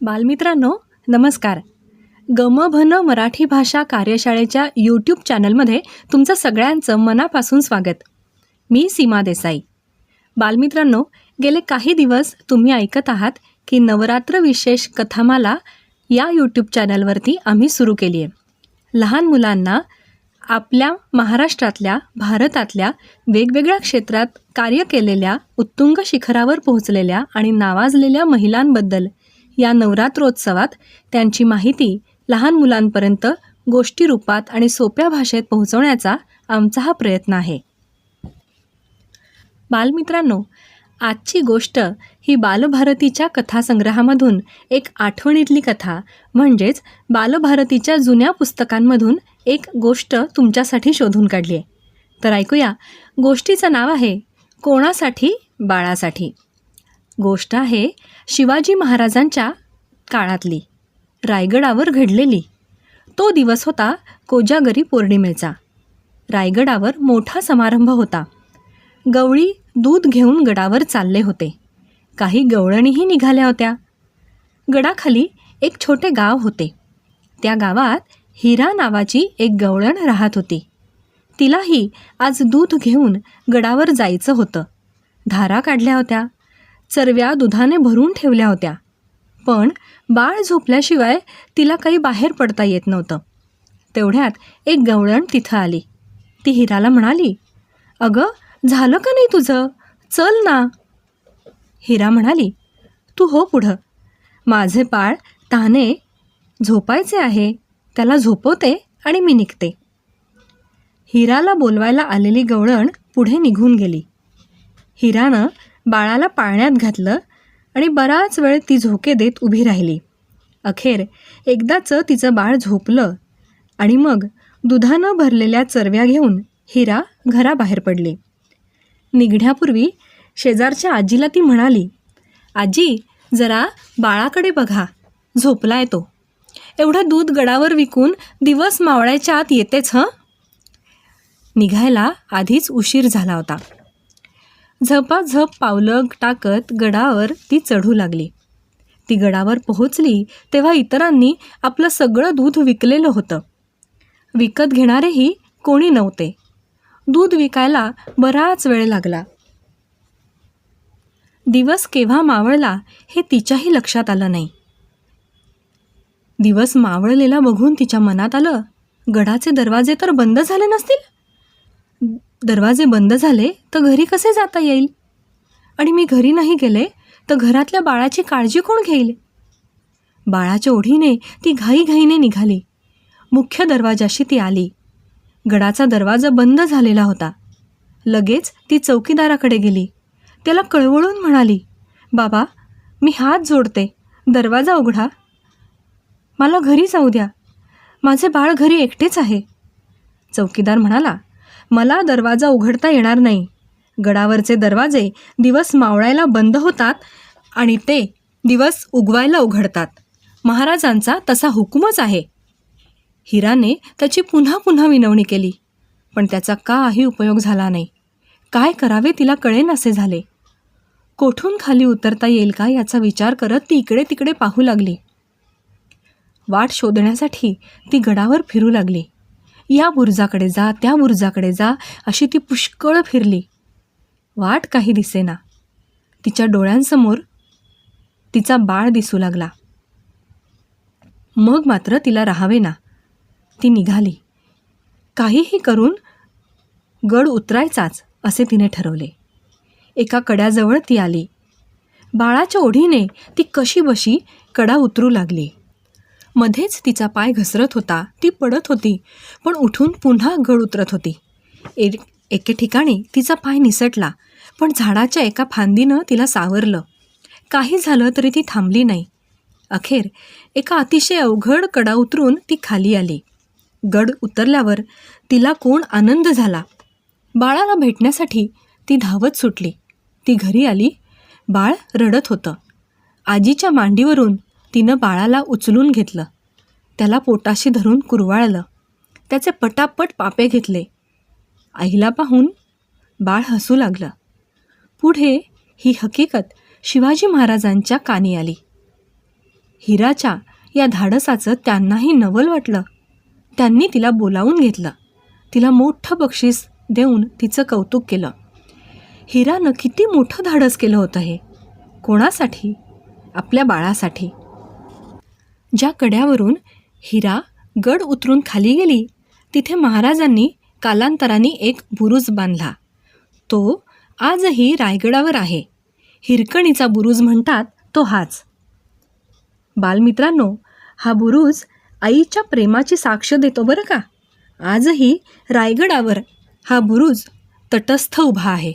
बालमित्रांनो नमस्कार. गमभन मराठी भाषा कार्यशाळेच्या यूट्यूब चॅनलमध्ये तुमचं सगळ्यांचं मनापासून स्वागत. मी सीमा देसाई. बालमित्रांनो गेले काही दिवस तुम्ही ऐकत आहात की नवरात्र विशेष कथामाला या यूट्यूब चॅनलवरती आम्ही सुरू केली आहे लहान मुलांना आपल्या महाराष्ट्रातल्या भारतातल्या वेगवेगळ्या क्षेत्रात कार्य केलेल्या उत्तुंग शिखरावर पोहोचलेल्या आणि नावाजलेल्या महिलांबद्दल या नवरात्रोत्सवात त्यांची माहिती लहान मुलांपर्यंत गोष्टी रूपात आणि सोप्या भाषेत पोहोचवण्याचा आमचा हा प्रयत्न आहे. बालमित्रांनो आजची गोष्ट ही बालभारतीच्या कथासंग्रहामधून एक आठवणीतली कथा म्हणजेच बालभारतीच्या जुन्या पुस्तकांमधून एक गोष्ट तुमच्यासाठी शोधून काढली आहे तर ऐकूया गोष्टीचं नाव आहे कोणासाठी? बाळासाठी. गोष्ट आहे शिवाजी महाराजांच्या काळातली. रायगडावर घडलेली. तो दिवस होता कोजागरी पौर्णिमेचा. रायगडावर मोठा समारंभ होता. गवळी दूध घेऊन गडावर चालले होते. काही गवळणीही निघाल्या होत्या. गडाखाली एक छोटे गाव होते. त्या गावात हिरा नावाची एक गवळण राहत होती. तिलाही आज दूध घेऊन गडावर जायचं होतं. धारा काढल्या होत्या. चरव्या दुधाने भरून ठेवल्या होत्या. पण बाळ झोपल्याशिवाय तिला काही बाहेर पडता येत नव्हतं. तेवढ्यात एक गवळण तिथं आली. ती हिराला म्हणाली अगं झालं का नाही तुझं? चल ना. हिरा म्हणाली तू हो पुढं. माझे बाळ ताने झोपायचे आहे. त्याला झोपवते आणि मी निघते. हिराला बोलवायला आलेली गवळण पुढे निघून गेली. हिरानं बाळाला पाळण्यात घातलं आणि बराच वेळ ती झोके देत उभी राहिली. अखेर एकदाचं तिचं बाळ झोपलं आणि मग दुधानं भरलेल्या चरव्या घेऊन हिरा घराबाहेर पडली. निघण्यापूर्वी शेजारच्या आजीला ती म्हणाली आजी जरा बाळाकडे बघा झोपलाय तो. एवढं दूध गडावर विकून दिवस मावळायच्या आत येतेच हं? निघायला आधीच उशीर झाला होता. झपाझप पावलं टाकत गडावर ती चढू लागली. ती गडावर पोहोचली तेव्हा इतरांनी आपलं सगळं दूध विकलेलं होतं. विकत घेणारेही कोणी नव्हते. दूध विकायला बराच वेळ लागला. दिवस केव्हा मावळला हे तिच्याही लक्षात आलं नाही. दिवस मावळलेला बघून तिच्या मनात आलं गडाचे दरवाजे तर बंद झाले नसतील? दरवाजे बंद झाले तर घरी कसे जाता येईल? आणि मी घरी नाही गेले तर घरातल्या बाळाची काळजी कोण घेईल? बाळाच्या ओढीने ती घाईघाईने निघाली. मुख्य दरवाजाशी ती आली. गडाचा दरवाजा बंद झालेला होता. लगेच ती चौकीदाराकडे गेली. त्याला कळवळून म्हणाली बाबा मी हात जोडते. दरवाजा उघडा. मला घरी जाऊ द्या. माझे बाळ घरी एकटेच आहे. चौकीदार म्हणाला मला दरवाजा उघडता येणार नाही. गडावरचे दरवाजे दिवस मावळायला बंद होतात आणि ते दिवस उगवायला उघडतात. महाराजांचा तसा हुकूमच आहे. हिराने त्याची पुन्हा पुन्हा विनवणी केली पण त्याचा काही उपयोग झाला नाही. काय करावे तिला कळेन असे झाले. कोठून खाली उतरता येईल का याचा विचार करत ती इकडे तिकडे पाहू लागली. वाट शोधण्यासाठी ती गडावर फिरू लागली. या बुरुजाकडे जा त्या बुरुजाकडे जा अशी ती पुष्कळ फिरली. वाट काही दिसेना. तिच्या डोळ्यांसमोर तिचा बाळ दिसू लागला. मग मात्र तिला राहावे ना ती निघाली. काहीही करून गड उतरायचाच असे तिने ठरवले. एका कड्याजवळ ती आली. बाळाच्या ओढीने ती कशी बशी कडा उतरू लागली. मध्येच तिचा पाय घसरत होता. ती पडत होती पण उठून पुन्हा गड उतरत होती. ए एके ठिकाणी तिचा पाय निसटला पण झाडाच्या एका फांदीनं तिला सावरलं. काही झालं तरी ती थांबली नाही. अखेर एका अतिशय अवघड कडा उतरून ती खाली आली. गड उतरल्यावर तिला कोण आनंद झाला? बाळाला भेटण्यासाठी ती धावत सुटली. ती घरी आली. बाळ रडत होतं. आजीच्या मांडीवरून तिनं बाळाला उचलून घेतलं. त्याला पोटाशी धरून कुरवाळलं. त्याचे पटापट पापे घेतले. आईला पाहून बाळ हसू लागलं. पुढे ही हकीकत शिवाजी महाराजांच्या कानी आली. हिराच्या या धाडसाचं त्यांनाही नवल वाटलं. त्यांनी तिला बोलावून घेतलं. तिला मोठं बक्षीस देऊन तिचं कौतुक केलं. हिरानं किती मोठं धाडस केलं होतं हे? कोणासाठी? आपल्या बाळासाठी. ज्या कड्यावरून हिरा गड उतरून खाली गेली तिथे महाराजांनी कालांतराने एक बुरुज बांधला. तो आजही रायगडावर आहे. हिरकणीचा बुरुज म्हणतात तो हाच. बालमित्रांनो हा बुरुज आईच्या प्रेमाची साक्ष देतो बरं का? आजही रायगडावर हा बुरुज तटस्थ उभा आहे.